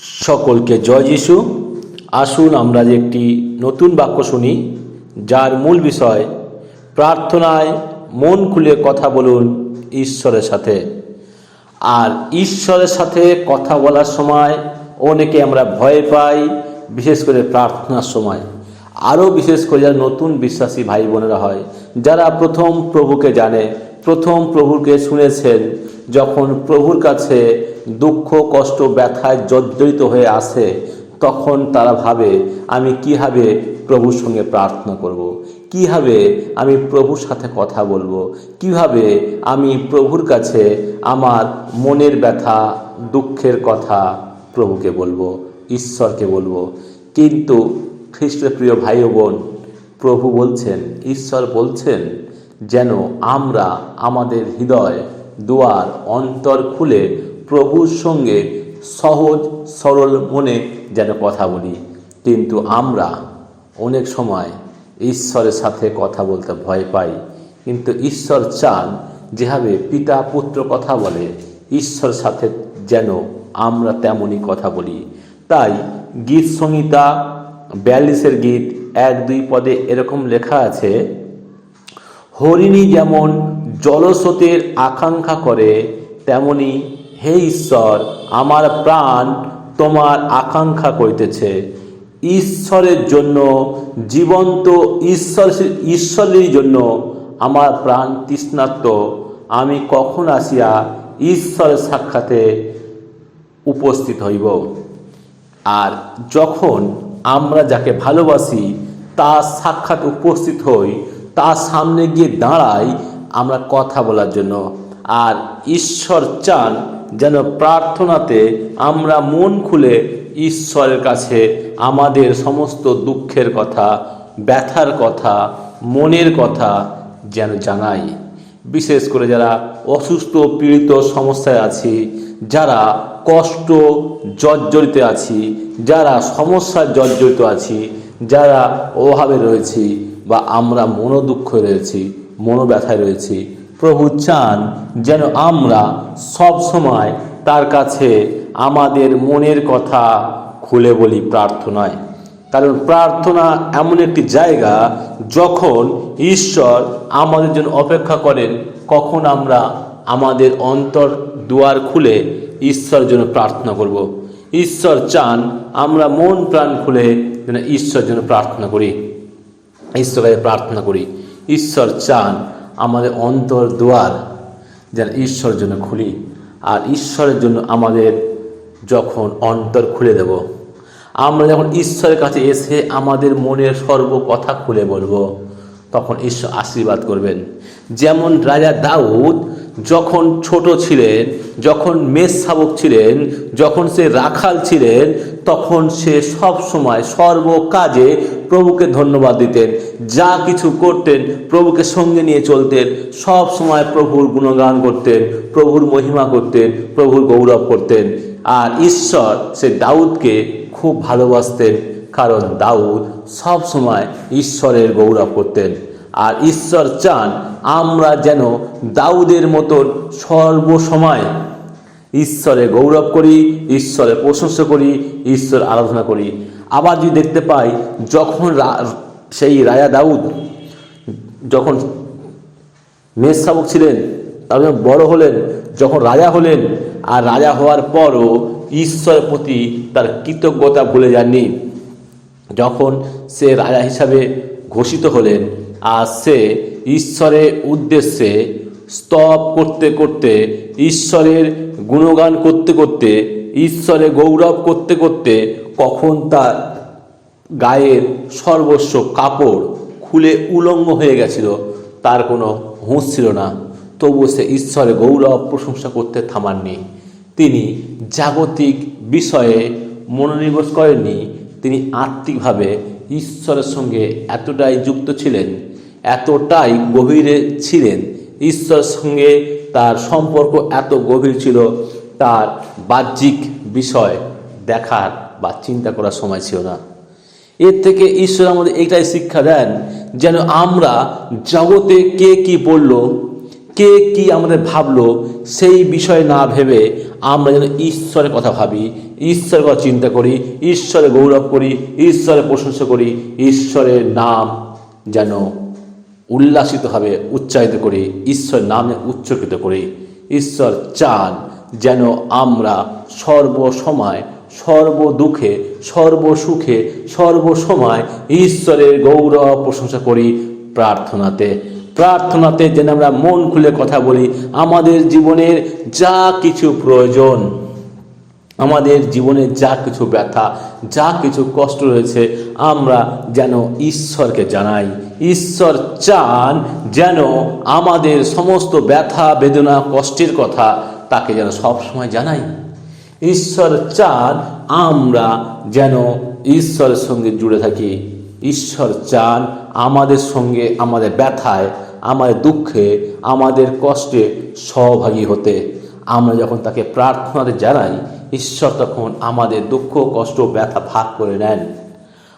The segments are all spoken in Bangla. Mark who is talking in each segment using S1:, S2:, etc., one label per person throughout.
S1: সকলকে জয় যিশু। আসুন আমরা যে একটি নতুন বাক্য শুনি, যার মূল বিষয়, প্রার্থনায় মন খুলে কথা বলুন ঈশ্বরের সাথে। আর ঈশ্বরের সাথে কথা বলার সময় অনেকে আমরা ভয় পাই, বিশেষ করে প্রার্থনার সময়। আরও বিশেষ করে যারা নতুন বিশ্বাসী ভাই বোনেরা হয়, যারা প্রথম প্রভুকে জানে প্রথম প্রভুকে শুনেছেন যখন প্রভুর কাছে দুঃখ, কষ্ট, ব্যথায় জর্জরিত হয়ে আসে, তখন তারা ভাবে, আমি কীভাবে প্রভুর সঙ্গে প্রার্থনা করব। কীভাবে আমি প্রভুর সাথে কথা বলব কীভাবে আমি প্রভুর কাছে আমার মনের ব্যথা, দুঃখের কথা প্রভুকে বলব, ঈশ্বরকে বলব কিন্তু খ্রিস্টের প্রিয় ভাই বোন, প্রভু বলছেন, ঈশ্বর বলছেন যেন আমরা আমাদের হৃদয় দুয়ার অন্তর খুলে প্রভুর সঙ্গে সহজ, সরল মনে যেন কথা বলি। কিন্তু আমরা অনেক সময় ঈশ্বরের সাথে কথা বলতে ভয় পাই। কিন্তু ঈশ্বর চান যেভাবে পিতা পুত্র কথা বলে, ঈশ্বর সাথে যেন আমরা তেমনই কথা বলি। তাই গীত সংহিতা, বিয়াল্লিশের গীত, এক দুই পদে এরকম লেখা আছে হরিণী যেমন জলস্রোতের আকাঙ্ক্ষা করে, তেমনি হে ঈশ্বর, আমার প্রাণ তোমার আকাঙ্ক্ষা করিতেছে। ঈশ্বরের জন্য, জীবন্ত ঈশ্বর, ঈশ্বরের জন্য আমার প্রাণ তৃষ্ণার্ত। আমি কখন আসিয়া ঈশ্বরের সাক্ষাতে উপস্থিত হইব? আর যখন আমরা যাকে ভালোবাসি, তার সাক্ষাৎ উপস্থিত হই তার সামনে গিয়ে দাঁড়াই আমরা কথা বলার জন্য। আর ঈশ্বর চান যেন প্রার্থনাতে আমরা মন খুলে ঈশ্বরের কাছে আমাদের সমস্ত দুঃখের কথা, ব্যথার কথা, মনের কথা যেন জানাই। বিশেষ করে যারা অসুস্থ, পীড়িত সমস্যায় আছি, যারা কষ্ট, জর্জরিত আছি, যারা সমস্যার জর্জরিত আছি, যারা অভাবে রয়েছি বা আমরা মনোদুঃখ রয়েছি, মনোব্যথায় রয়েছি। প্রভু চান যেন আমরা সব সময় তার কাছে আমাদের মনের কথা খুলে বলি প্রার্থনায়। কারণ প্রার্থনা এমন একটি জায়গা যখন ঈশ্বর আমাদের জন্য অপেক্ষা করেন, কখন আমরা আমাদের অন্তর দুয়ার খুলে ঈশ্বর জন্য প্রার্থনা করব। ঈশ্বর চান আমরা মন প্রাণ খুলে যেন ঈশ্বর জন্য প্রার্থনা করি। ঈশ্বরের প্রার্থনা করি, ঈশ্বর চান আমাদের অন্তর দুয়ার যেন ঈশ্বরের জন্য খুলি, আর ঈশ্বরের জন্য আমাদের যখন অন্তর খুলে দেব, আমরা যখন ঈশ্বরের কাছে এসে আমাদের মনের সর্ব কথা খুলে বলব, তখন ঈশ্বর আশীর্বাদ করবেন। যেমন রাজা দাউদ যখন ছোট ছিলেন, যখন মেষ শাবক ছিলেন, যখন সে রাখাল ছিলেন, তখন সে সব সময় সর্ব কাজে প্রভুকে ধন্যবাদ দিতেন। যা কিছু করতেন, প্রভুকে সঙ্গে নিয়ে চলতেন। সব সময় প্রভুর গুণগান করতেন, প্রভুর মহিমা করতেন, প্রভুর গৌরব করতেন। আর ঈশ্বর সে দাউদকে খুব ভালোবাসতেন, কারণ দাউদ সব সময় ঈশ্বরের গৌরব করতেন। আর ঈশ্বর চান আমরা যেন দাউদের মতন সর্বসময় ঈশ্বরে গৌরব করি ঈশ্বরের প্রশংসা করি, ঈশ্বর আরাধনা করি। আবার যদি দেখতে পাই, যখন সেই রাজা দাউদ যখন মেষ শাবক ছিলেন তারপর বড় হলেন, যখন রাজা হলেন, আর রাজা হওয়ার পরও ঈশ্বরের প্রতি তার কৃতজ্ঞতা ভুলে যাননি, যখন সে রাজা হিসাবে ঘোষিত হলেন আর সে ঈশ্বরের উদ্দেশ্যে স্তব করতে করতে, ঈশ্বরের গুণগান করতে করতে ঈশ্বরের গৌরব করতে করতে কখন তার গায়ের সর্বস্ব কাপড় খুলে উলঙ্গ হয়ে গেছিল, তার কোনো হুঁশ ছিল না। তবুও সে ঈশ্বরের গৌরব প্রশংসা করতে থামাননি। তিনি জাগতিক বিষয়ে মনোনিবেশ করেননি। তিনি আত্মিকভাবে ঈশ্বরের সঙ্গে এতটাই যুক্ত ছিলেন এতটাই গভীরে ছিলেন। ঈশ্বরের সঙ্গে তার সম্পর্ক এত গভীর ছিল, তার বাহ্যিক বিষয় দেখার বা চিন্তা করার সময় ছিল না। এর থেকে ঈশ্বর আমাদের এটাই শিক্ষা দেন, যেন আমরা জগতে কে কি বলল, কে কি আমাদের ভাবলো, সেই বিষয় না ভেবে আমরা যেন ঈশ্বরের কথা ভাবি, ঈশ্বরের কথা চিন্তা করি ঈশ্বরের গৌরব করি ঈশ্বরের প্রশংসা করি, ঈশ্বরের নাম যেন উল্লাসিতভাবে উচ্চারিত করি, ঈশ্বর নামে উচ্চকৃত করি। ঈশ্বর চান যেন আমরা সর্বসময় সর্ব দুঃখে সর্বসুখে, সর্বসময় ঈশ্বরের গৌরব প্রশংসা করি প্রার্থনাতে। প্রার্থনাতে যেন আমরা মন খুলে কথা বলি, আমাদের জীবনের যা কিছু প্রয়োজন, আমাদের জীবনে যা কিছু ব্যথা, যা কিছু কষ্ট রয়েছে, আমরা যেন ঈশ্বরকে জানাই। ঈশ্বর চান যেন আমাদের সমস্ত ব্যথা, বেদনা, কষ্টের কথা তাকে যেন সবসময় জানাই। ঈশ্বর চান আমরা যেন ঈশ্বরের সঙ্গে জুড়ে থাকি। ঈশ্বর চান আমাদের সঙ্গে আমাদের ব্যথায়, আমাদের দুঃখে, আমাদের কষ্টে সহভাগী হতে। আমরা যখন তাকে প্রার্থনাতে জানাই, ঈশ্বর তখন আমাদের দুঃখ, কষ্ট, ব্যথা ভাগ করে নেন।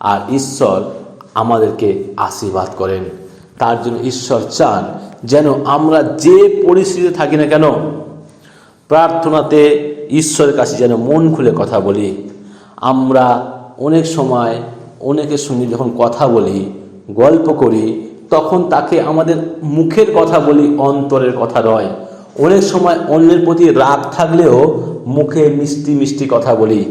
S1: আর ঈশ্বর আমাদেরকে আশীর্বাদ করেন। তার জন্য ঈশ্বর চান যেন আমরা যে পরিস্থিতিতে থাকি না কেন, প্রার্থনাতে ঈশ্বরের কাছে যেন মন খুলে কথা বলি। আমরা অনেক সময় অনেকের সঙ্গে যখন কথা বলি, গল্প করি, তখন তাকে আমাদের মুখের কথা বলি, অন্তরের কথা নয়। অনেক সময় অন্যের প্রতি রাগ থাকলেও মুখে মিষ্টি মিষ্টি কথা বলি।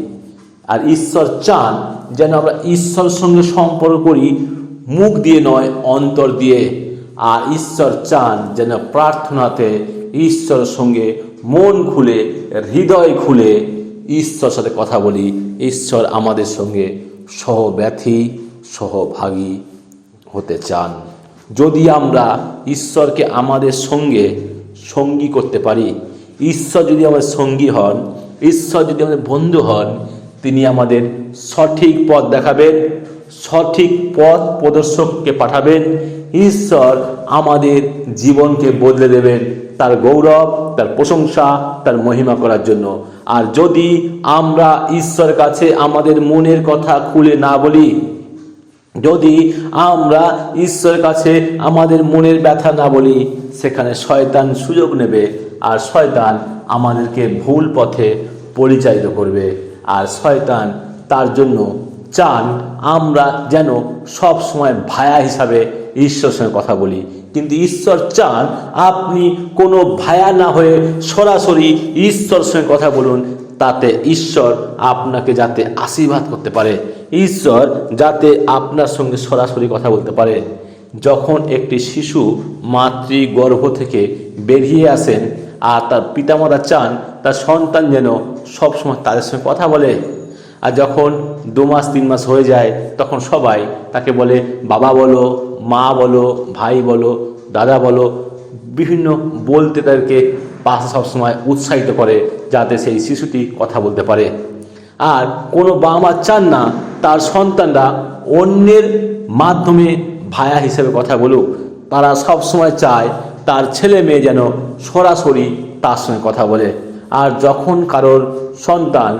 S1: আর ঈশ্বর চান যেন আমরা ঈশ্বরের সঙ্গে সম্পর্ক করি, মুখ দিয়ে নয়, অন্তর দিয়ে। আর ঈশ্বর চান যেন প্রার্থনাতে ঈশ্বরের সঙ্গে মন খুলে, হৃদয় খুলে ঈশ্বর সাথে কথা বলি। ঈশ্বর আমাদের সঙ্গে সহব্যথী, সহভাগী হতে চান। যদি আমরা ঈশ্বরকে আমাদের সঙ্গে সঙ্গী করতে পারি, ঈশ্বর যদি আমাদের সঙ্গী হন, ঈশ্বর যদি আমাদের বন্ধু হন তিনি আমাদের সঠিক পথ দেখাবেন, সঠিক পথ প্রদর্শককে পাঠাবেন, ঈশ্বর আমাদের জীবনকে বদলে দেবেন, তার গৌরব, তার প্রশংসা, তার মহিমা করার জন্য। আর যদি আমরা ঈশ্বর কাছে আমাদের মনের কথা খুলে না বলি, যদি আমরা ঈশ্বরের কাছে আমাদের মনের ব্যথা না বলি, সেখানে শয়তান সুযোগ নেবে, আর শয়তান আমাদেরকে ভুল পথে পরিচালিত করবে। আর শয়তান তার জন্য চান আমরা যেন সব সময় ভায়া হিসাবে ঈশ্বরের সঙ্গে কথা বলি। কিন্তু ঈশ্বর চান আপনি কোনো ভায়া না হয়ে সরাসরি ঈশ্বর সঙ্গে কথা বলুন, তাতে ঈশ্বর আপনাকে যাতে আশীর্বাদ করতে পারে। ঈশ্বর যাতে আপনার সঙ্গে সরাসরি কথা বলতে পারে। যখন একটি শিশু মাতৃ গর্ভ থেকে বেরিয়ে আসেন আর তার পিতামাতা চান তার সন্তান যেন সবসময় তাদের সঙ্গে কথা বলে। আর যখন দু মাস, তিন মাস হয়ে যায়, তখন সবাই তাকে বলে, বাবা বলো, মা বলো, ভাই বলো, দাদা বলো। বিভিন্ন বলতে তাদেরকে পাশে সবসময় উৎসাহিত করে, যাতে সেই শিশুটি কথা বলতে পারে। আর কোনো বাবা মা চান না, তার সন্তানরা অন্যের মাধ্যমে ভায়া হিসেবে কথা বলুক। তারা সবসময় চায় তার ছেলে মেয়ে যেন সরাসরি তার সঙ্গে কথা বলে। আর যখন কারোর সন্তান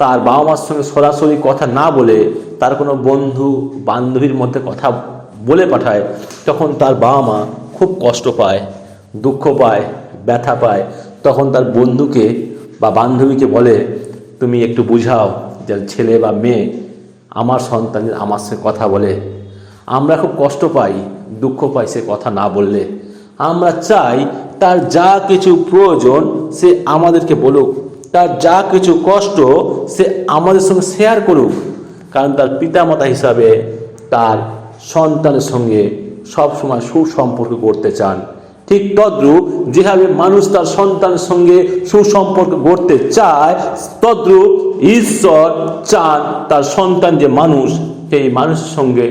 S1: তার বাবা মার সঙ্গে সরাসরি কথা না বলে, তার কোনো বন্ধু, বান্ধবীর মধ্যে কথা বলে পাঠায়, তখন তার বাবা মা খুব কষ্ট পায়, দুঃখ পায়, ব্যথা পায়। তখন তার বন্ধুকে বা বান্ধবীকে বলে, তুমি একটু বুঝাও যে ছেলে বা মেয়ে আমার সন্তানের আমার সঙ্গে কথা বলে। আমরা খুব কষ্ট পাই, দুঃখ পাই সে কথা না বললে। আমরা চাই তার যা কিছু প্রয়োজন সে আমাদেরকে বলুক, তার যা কিছু কষ্ট সে আমাদের সঙ্গে শেয়ার করুক, কারণ তার পিতামাতা হিসাবে তার সন্তানের সঙ্গে সবসময় সুসম্পর্ক করতে চান। ঠিক তদ্রূপ যেভাবে মানুষ তার সন্তানের সঙ্গে সুসম্পর্ক গড়তে চায়, তদ্রূপ ঈশ্বর চান তার সন্তান যে মানুষ, সেই মানুষের সঙ্গে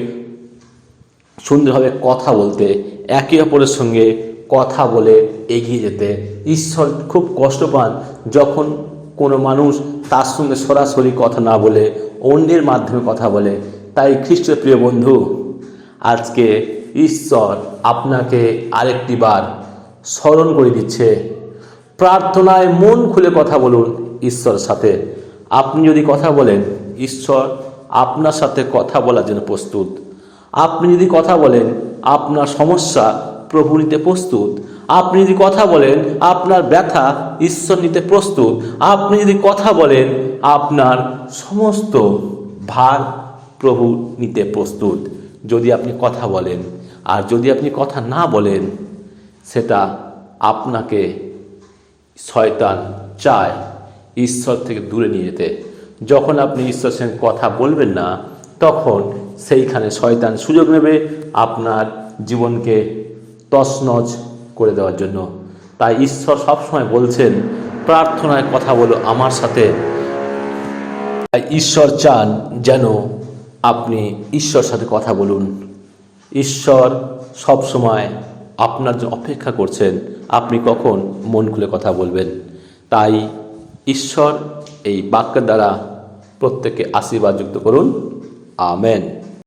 S1: সুন্দরভাবে কথা বলতে একে অপরের সঙ্গে কথা বলে এগিয়ে যেতে। ঈশ্বর খুব কষ্ট পান যখন কোনো মানুষ তার সঙ্গে সরাসরি কথা না বলে, অন্যের মাধ্যমে কথা বলে। তাই খ্রিস্ট প্রিয় বন্ধু, আজকে ঈশ্বর আপনাকে আরেকটি বার স্মরণ করে দিচ্ছে। প্রার্থনায় মন খুলে কথা বলুন ঈশ্বরের সাথে। আপনি যদি কথা বলেন, ঈশ্বর আপনার সাথে কথা বলার জন্য প্রস্তুত। আপনি যদি কথা বলেন আপনার সমস্যা প্রভু নিতে প্রস্তুত। আপনি যদি কথা বলেন, আপনার ব্যথা ঈশ্বর নিতে প্রস্তুত। আপনি যদি কথা বলেন, আপনার সমস্ত ভার প্রভু নিতে প্রস্তুত। যদি আপনি কথা বলেন, আর যদি আপনি কথা না বলেন, সেটা আপনাকে শয়তান চায় ঈশ্বর থেকে দূরে নিয়ে যেতে। যখন আপনি ঈশ্বরের সঙ্গে কথা বলবেন না, তখন সেইখানে শয়তান সুযোগ নেবে আপনার জীবনকে তছনছ করে দেওয়ার জন্য। তাই ঈশ্বর সবসময় বলছেন, প্রার্থনায় কথা বলো আমার সাথে। তাই ঈশ্বর চান যেন আপনি ঈশ্বর সাথে কথা বলুন। ঈশ্বর সবসময় আপনার জন্য অপেক্ষা করছেন, আপনি কখন মন খুলে কথা বলবেন। তাই ঈশ্বর এই বাক্যের দ্বারা প্রত্যেককে আশীর্বাদ যুক্ত করুন। আমেন।